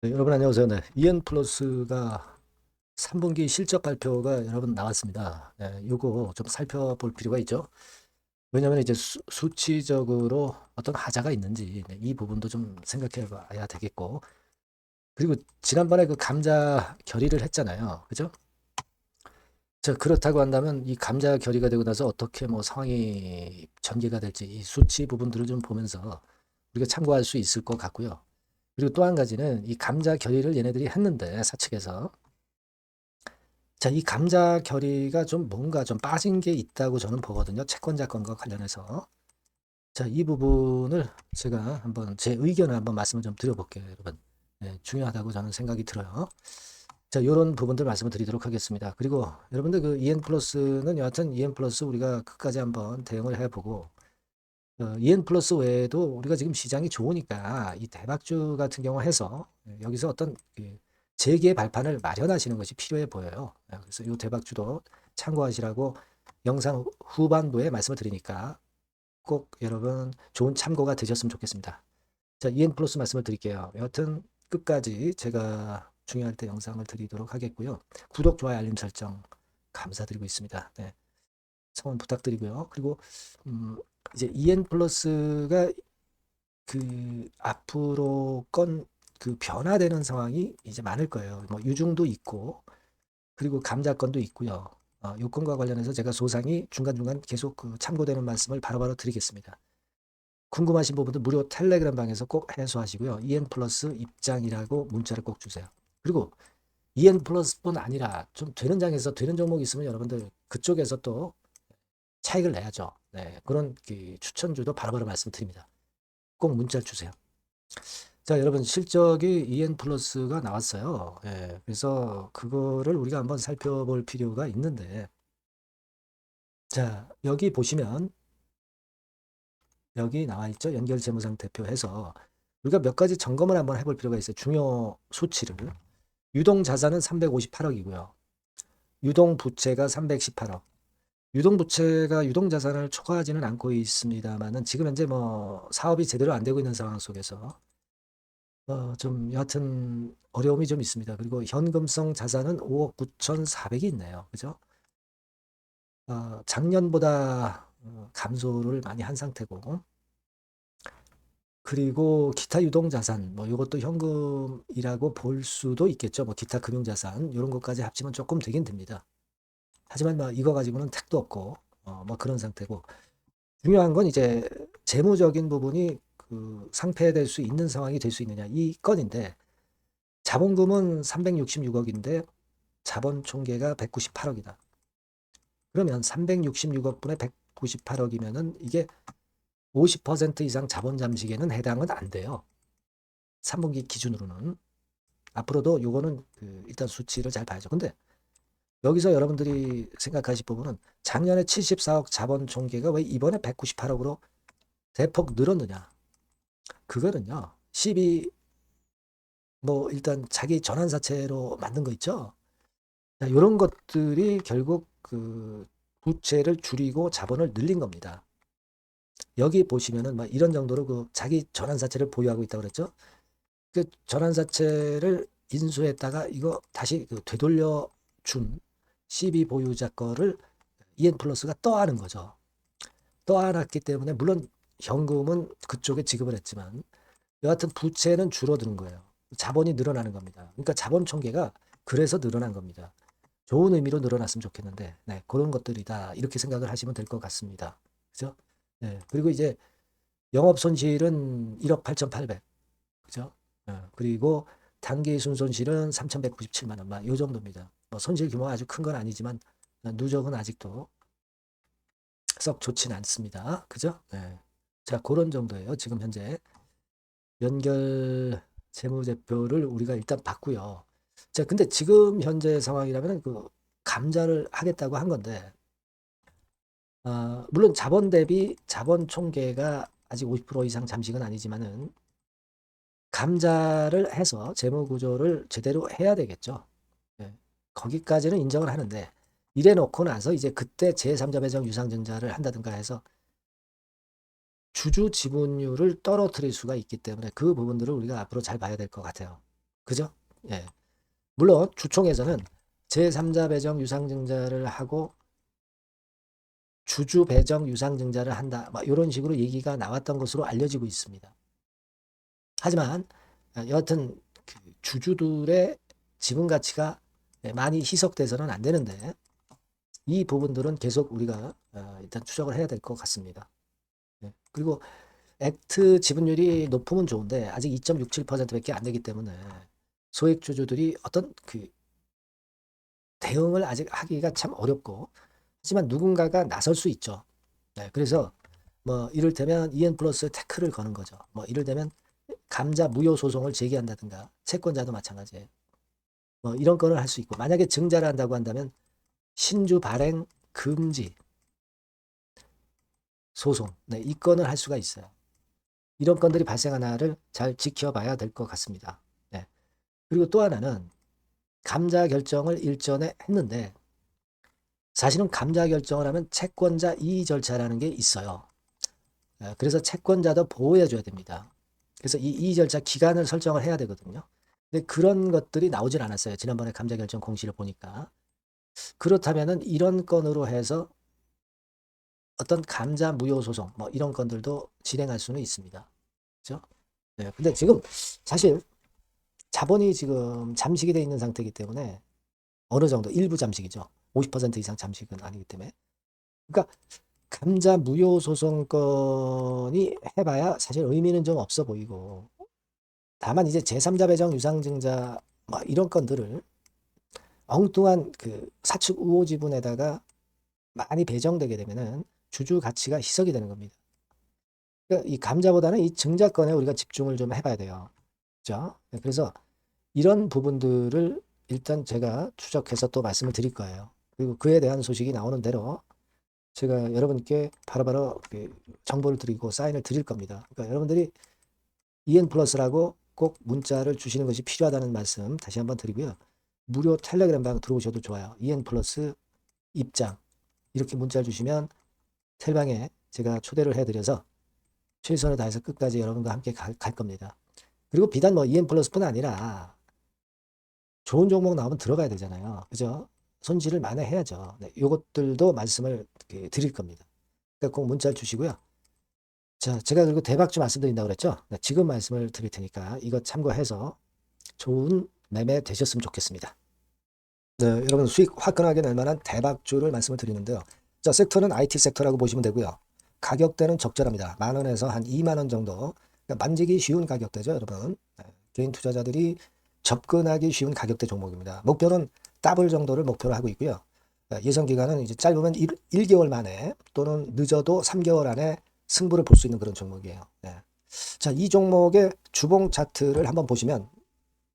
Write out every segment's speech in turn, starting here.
네, 여러분 안녕하세요. 네, EN 플러스가 3분기 실적 발표가 여러분 나왔습니다. 네, 요거 좀 살펴볼 필요가 있죠. 왜냐하면 이제 수, 수치적으로 어떤 하자가 있는지 네, 이 부분도 좀 생각해 봐야 되겠고 그리고 지난번에 그 감자 결의를 했잖아요. 그죠? 자, 그렇다고 한다면 이 감자 결의가 되고 나서 어떻게 뭐 상황이 전개가 될지 이 수치 부분들을 좀 보면서 우리가 참고할 수 있을 것 같고요. 그리고 또 한 가지는 이 감자 결의를 얘네들이 했는데 사측에서 자, 이 감자 결의가 좀 뭔가 좀 빠진 게 있다고 저는 보거든요. 채권자 건과 관련해서. 자, 이 부분을 제가 한번 제 의견을 한번 말씀을 좀 드려볼게요, 여러분. 네, 중요하다고 저는 생각이 들어요. 자, 요런 부분들 말씀을 드리도록 하겠습니다. 그리고 여러분들 그 EN 플러스는 여하튼 EN 플러스 우리가 끝까지 한번 대응을 해보고 어, EN 플러스 외에도 우리가 지금 시장이 좋으니까 이 대박주 같은 경우 해서 예, 여기서 어떤 그 재기의 발판을 마련하시는 것이 필요해 보여요. 예, 그래서 이 대박주도 참고하시라고 영상 후반부에 말씀을 드리니까 꼭 여러분 좋은 참고가 되셨으면 좋겠습니다. 자, EN 플러스 말씀을 드릴게요. 여하튼 끝까지 제가 중요할 때 영상을 드리도록 하겠고요. 구독, 좋아요, 알림 설정 감사드리고 있습니다. 네. 성원 부탁드리고요. 그리고 음, 이제 EN 플러스가 그 앞으로 건 그 변화되는 상황이 이제 많을 거예요. 뭐 유중도 있고 그리고 감자건도 있고요. 어, 요건과 관련해서 제가 소상히 중간중간 계속 그 참고되는 말씀을 바로바로 드리겠습니다. 궁금하신 부분들 무료 텔레그램 방에서 꼭 해소하시고요. EN 플러스 입장이라고 문자를 꼭 주세요. 그리고 EN 플러스뿐 아니라 좀 되는 장에서 되는 종목 있으면 여러분들 그쪽에서 또 차익을 내야죠. 네, 그런 그 추천주도 바로바로 말씀드립니다. 꼭 문자 주세요. 자, 여러분 실적이 EN 플러스가 나왔어요. 예, 그래서 그거를 우리가 한번 살펴볼 필요가 있는데, 자, 여기 보시면 여기 나와 있죠. 연결 재무상태표 해서 우리가 몇 가지 점검을 한번 해볼 필요가 있어요. 중요 수치를. 유동 자산은 358억이고요. 유동 부채가 318억. 유동 부채가 유동 자산을 초과하지는 않고 있습니다만은 지금 현재 뭐 사업이 제대로 안 되고 있는 상황 속에서 어, 좀 여하튼 어려움이 좀 있습니다. 그리고 현금성 자산은 5억 9,400이 있네요. 그죠? 어, 작년보다 어, 감소를 많이 한 상태고 그리고 기타 유동 자산 뭐 이것도 현금이라고 볼 수도 있겠죠. 뭐 기타 금융 자산 이런 것까지 합치면 조금 되긴 됩니다. 하지만 뭐 이거 가지고는 택도 없고 어, 뭐 그런 상태고 중요한 건 이제 재무적인 부분이 그 상폐될 수 있는 상황이 될 수 있느냐 이 건인데 자본금은 366억인데 자본 총계가 198억이다. 그러면 366억 분의 198억이면은 이게 50% 이상 자본 잠식에는 해당은 안 돼요. 3분기 기준으로는 앞으로도 요거는 그 일단 수치를 잘 봐야죠. 근데 여기서 여러분들이 생각하실 부분은 작년에 74억 자본 총계가 왜 이번에 198억으로 대폭 늘었느냐? 그거는요. 12, 뭐 일단 자기 전환사채로 만든 거 있죠. 이런 것들이 결국 그 부채를 줄이고 자본을 늘린 겁니다. 여기 보시면은 막 이런 정도로 그 자기 전환사채를 보유하고 있다고 그랬죠. 그 전환사채를 인수했다가 이거 다시 그 되돌려 준 CB 보유자 거를 EN 플러스가 떠안은 거죠. 떠안았기 때문에 물론 현금은 그쪽에 지급을 했지만 여하튼 부채는 줄어드는 거예요. 자본이 늘어나는 겁니다. 그러니까 자본 총계가 그래서 늘어난 겁니다. 좋은 의미로 늘어났으면 좋겠는데 네, 그런 것들이다 이렇게 생각을 하시면 될 것 같습니다. 그죠? 네, 그리고 이제 영업 손실은 1억 8,800 그죠? 네, 그리고 단기 순손실은 3,197만 원, 이 정도입니다. 뭐 손실 규모가 아주 큰 건 아니지만 누적은 아직도 썩 좋지는 않습니다. 그죠? 네. 자, 그런 정도예요. 지금 현재 연결 재무제표를 우리가 일단 봤고요. 자, 근데 지금 현재 상황이라면 그 감자를 하겠다고 한 건데, 어, 물론 자본 대비 자본 총계가 아직 50% 이상 잠식은 아니지만은 감자를 해서 재무 구조를 제대로 해야 되겠죠. 네. 거기까지는 인정을 하는데 이래 놓고 나서 이제 그때 제3자 배정 유상증자를 한다든가 해서 주주 지분율을 떨어뜨릴 수가 있기 때문에 그 부분들을 우리가 앞으로 잘 봐야 될 것 같아요. 그죠? 예. 물론 주총에서는 제3자 배정 유상증자를 하고 주주 배정 유상증자를 한다. 막 이런 식으로 얘기가 나왔던 것으로 알려지고 있습니다. 하지만 아, 여하튼 그 주주들의 지분 가치가 예, 많이 희석돼서는 안 되는데 이 부분들은 계속 우리가 어, 일단 추적을 해야 될 것 같습니다. 예. 그리고 액트 지분율이 높으면 좋은데 아직 2.67%밖에 안 되기 때문에 소액 주주들이 어떤 그 대응을 아직 하기가 참 어렵고 하지만 누군가가 나설 수 있죠. 네, 그래서 뭐 이를테면 EN 플러스 태클을 거는 거죠. 뭐 이를테면 감자 무효 소송을 제기한다든가 채권자도 마찬가지예요. 뭐 이런 건을 할수 있고 만약에 증자를 한다고 한다면 신주 발행 금지 소송 네, 이 건을 할 수가 있어요. 이런 건들이 발생하나를 잘 지켜봐야 될 것 같습니다. 네. 그리고 또 하나는 감자 결정을 일전에 했는데 사실은 감자 결정을 하면 채권자 이의 절차라는 게 있어요. 예, 그래서 채권자도 보호해 줘야 됩니다. 그래서 이 이의 절차 기간을 설정을 해야 되거든요. 근데 그런 것들이 나오질 않았어요. 지난번에 감자 결정 공시를 보니까. 그렇다면은 이런 건으로 해서 어떤 감자 무효 소송 뭐 이런 건들도 진행할 수는 있습니다. 그죠? 네. 근데 지금 사실 자본이 지금 잠식이 돼 있는 상태이기 때문에 어느 정도 일부 잠식이죠. 50% 이상 잠식은 아니기 때문에. 그러니까 감자 무효 소송건이 해봐야 사실 의미는 좀 없어 보이고 다만 이제 제3자 배정 유상증자 뭐 이런 건들을 엉뚱한 그 사측 우호 지분에다가 많이 배정되게 되면은 주주 가치가 희석이 되는 겁니다. 그러니까 이 감자보다는 이 증자건에 우리가 집중을 좀 해봐야 돼요. 그죠? 네, 그래서 이런 부분들을 일단 제가 추적해서 또 말씀을 드릴 거예요. 그리고 그에 대한 소식이 나오는 대로 제가 여러분께 바로바로 그 정보를 드리고 사인을 드릴 겁니다. 그러니까 여러분들이 EN 플러스라고 꼭 문자를 주시는 것이 필요하다는 말씀 다시 한번 드리고요. 무료 텔레그램 방 들어오셔도 좋아요. EN 플러스 입장 이렇게 문자를 주시면 텔방에 제가 초대를 해드려서 최선을 다해서 끝까지 여러분과 함께 갈, 갈 겁니다. 그리고 비단 뭐 EN 플러스뿐 아니라 좋은 종목 나오면 들어가야 되잖아요. 그죠? 손실을 만회해야죠. 네, 요것들도 말씀을 그 드릴 겁니다. 그러니까 꼭 문자를 주시고요. 자, 제가 그리고 대박주 말씀드린다고 그랬죠? 네, 지금 말씀을 드릴 테니까 이거 참고해서 좋은 매매 되셨으면 좋겠습니다. 네, 여러분 수익 화끈하게 낼 만한 대박주를 말씀을 드리는데요. 자, 섹터는 IT 섹터라고 보시면 되고요. 가격대는 적절합니다. 만 원에서 한 2만 원 정도. 그러니까 만지기 쉬운 가격대죠, 여러분. 네, 개인 투자자들이 접근하기 쉬운 가격대 종목입니다. 목표는 더블 정도를 목표로 하고 있고요. 네, 예상 기간은 이제 짧으면 1, 1개월 만에 또는 늦어도 3개월 안에 승부를 볼 수 있는 그런 종목이에요. 네. 자, 이 종목의 주봉 차트를 한번 보시면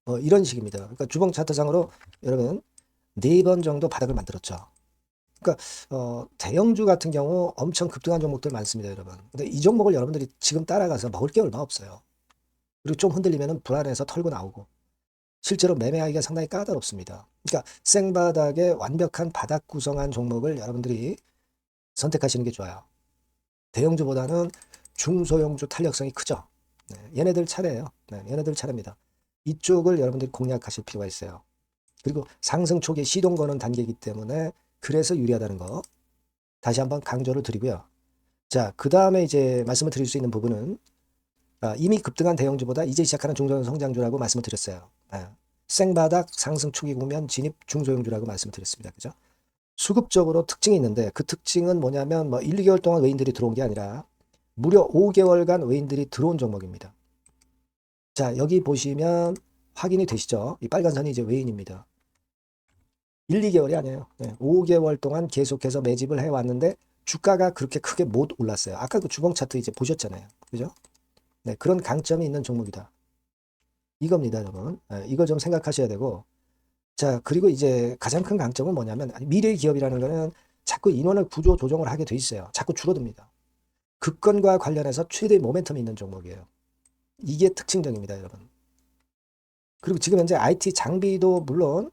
어, 이런 식입니다. 그러니까 주봉 차트상으로 여러분 네 번 정도 바닥을 만들었죠. 그러니까 어, 대형주 같은 경우 엄청 급등한 종목들 많습니다, 여러분. 근데 이 종목을 여러분들이 지금 따라가서 먹을 게 얼마 없어요. 그리고 좀 흔들리면 불안해서 털고 나오고 실제로 매매하기가 상당히 까다롭습니다. 그러니까 생바닥에 완벽한 바닥 구성한 종목을 여러분들이 선택하시는 게 좋아요. 대형주보다는 중소형주 탄력성이 크죠. 네, 얘네들 차례예요. 네, 얘네들 차례입니다. 이쪽을 여러분들이 공략하실 필요가 있어요. 그리고 상승 초기 시동 거는 단계이기 때문에 그래서 유리하다는 거 다시 한번 강조를 드리고요. 자, 그 다음에 이제 말씀을 드릴 수 있는 부분은 아, 이미 급등한 대형주보다 이제 시작하는 중소형 성장주라고 말씀을 드렸어요. 아, 생바닥 상승 초기 국면 진입 중소형주라고 말씀을 드렸습니다. 그죠? 수급적으로 특징이 있는데 그 특징은 뭐냐면 뭐 1, 2개월 동안 외인들이 들어온 게 아니라 무려 5개월간 외인들이 들어온 종목입니다. 자, 여기 보시면 확인이 되시죠? 이 빨간 선이 이제 외인입니다. 1, 2개월이 아니에요. 네, 5개월 동안 계속해서 매집을 해왔는데 주가가 그렇게 크게 못 올랐어요. 아까 그 주봉 차트 이제 보셨잖아요. 그죠? 네, 그런 강점이 있는 종목이다. 이겁니다, 여러분. 네, 이거 좀 생각하셔야 되고. 자, 그리고 이제 가장 큰 강점은 뭐냐면 미래 기업이라는 거는 자꾸 인원을 구조 조정을 하게 돼 있어요. 자꾸 줄어듭니다. 급건과 관련해서 최대 모멘텀이 있는 종목이에요. 이게 특징적입니다, 여러분. 그리고 지금 현재 IT 장비도 물론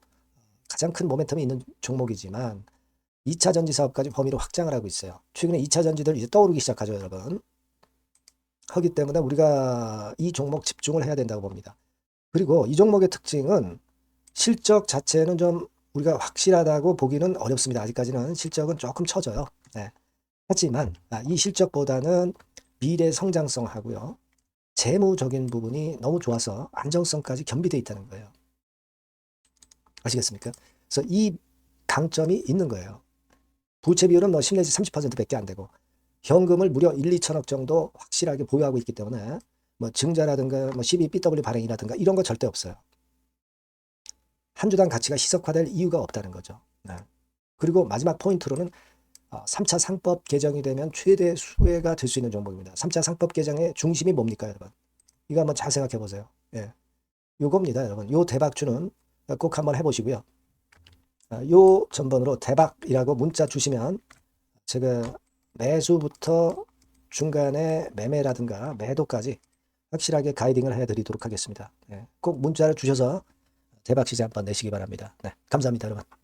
가장 큰 모멘텀이 있는 종목이지만 2차 전지 사업까지 범위를 확장을 하고 있어요. 최근에 2차 전지들 이제 떠오르기 시작하죠, 여러분. 하기 때문에 우리가 이 종목 집중을 해야 된다고 봅니다. 그리고 이 종목의 특징은 실적 자체는 좀 우리가 확실하다고 보기는 어렵습니다. 아직까지는 실적은 조금 처져요. 네. 하지만 아, 이 실적보다는 미래 성장성하고요. 재무적인 부분이 너무 좋아서 안정성까지 겸비되어 있다는 거예요. 아시겠습니까? 그래서 이 강점이 있는 거예요. 부채 비율은 뭐 10 내지 30%밖에 안 되고 현금을 무려 1, 2천억 정도 확실하게 보유하고 있기 때문에 뭐 증자라든가 뭐 12BW 발행이라든가 이런 거 절대 없어요. 한 주당 가치가 희석화될 이유가 없다는 거죠. 네. 그리고 마지막 포인트로는 어, 3차 상법 개정이 되면 최대 수혜가 될 수 있는 종목입니다. 3차 상법 개정의 중심이 뭡니까, 여러분? 이거 한번 잘 생각해 보세요. 예. 요겁니다, 여러분. 요 대박주는 꼭 한번 해 보시고요. 아, 요 전번으로 대박이라고 문자 주시면 제가 매수부터 중간에 매매라든가 매도까지 확실하게 가이딩을 해 드리도록 하겠습니다. 예. 꼭 문자를 주셔서 대박 시세 한번 내시기 바랍니다. 네, 감사합니다, 여러분.